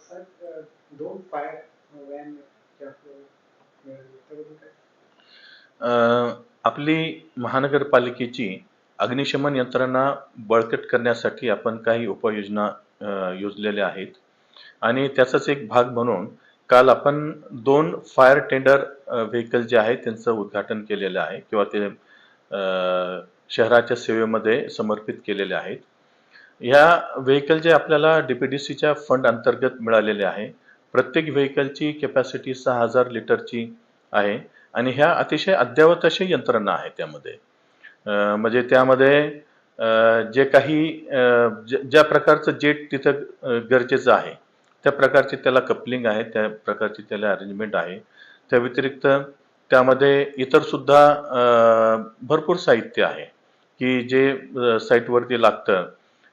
साहेब आपली महानगरपालिकेची अग्निशमन यंत्रणा बळकट करण्यासाठी आपण काही उपाययोजना योजलेल्या आहेत. आणि त्याचाच एक भाग म्हणून काल आपण दोन फायर टेंडर व्हेकल जे आहेत त्यांचं उद्घाटन केलेलं आहे किंवा ते शहराच्या सेवेमध्ये समर्पित केलेले आहेत. ह्या व्हेकल जे आपल्याला डीपीडीसीच्या फंड अंतर्गत मिळालेले आहे प्रत्येक व्हेकलची कॅपॅसिटी सहा हजार लिटरची आहे आणि ह्या अतिशय अद्ययावत अशी यंत्रणा आहे त्यामध्ये. म्हणजे त्यामध्ये जे काही ज- ज्या प्रकारचं जेट तिथं गरजेचं आहे त्या प्रकारची त्याला कपलिंग आहे त्या प्रकारची त्याला अरेंजमेंट आहे. त्या व्यतिरिक्त त्यामध्ये इतर सुद्धा भरपूर साहित्य आहे की जे साईटवरती लागतं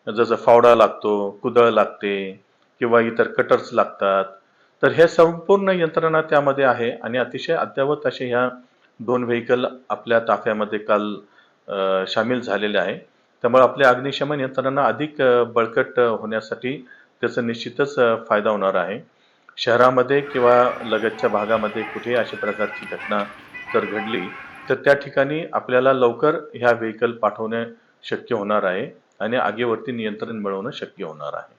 जसं फावडा लागतो कुदळ लागते किंवा इतर कटर्स लागतात. तर हे संपूर्ण यंत्रणा त्यामध्ये आहे आणि अतिशय अद्ययावत असे ह्या दोन व्हेकल आपल्या ताफ्यामध्ये काल सामील झालेले आहे. त्यामुळे आपल्या अग्निशमन यंत्रणा अधिक बळकट होण्यासाठी त्याचा निश्चितच फायदा होणार आहे. शहरामध्ये किंवा लगतच्या भागामध्ये कुठे अशा प्रकारची घटना जर घडली तर त्या ठिकाणी आपल्याला लवकर ह्या व्हेकल पाठवणे शक्य होणार आहे. आणि आगीवरती नियंत्रण मिळवणं शक्य होणार आहे.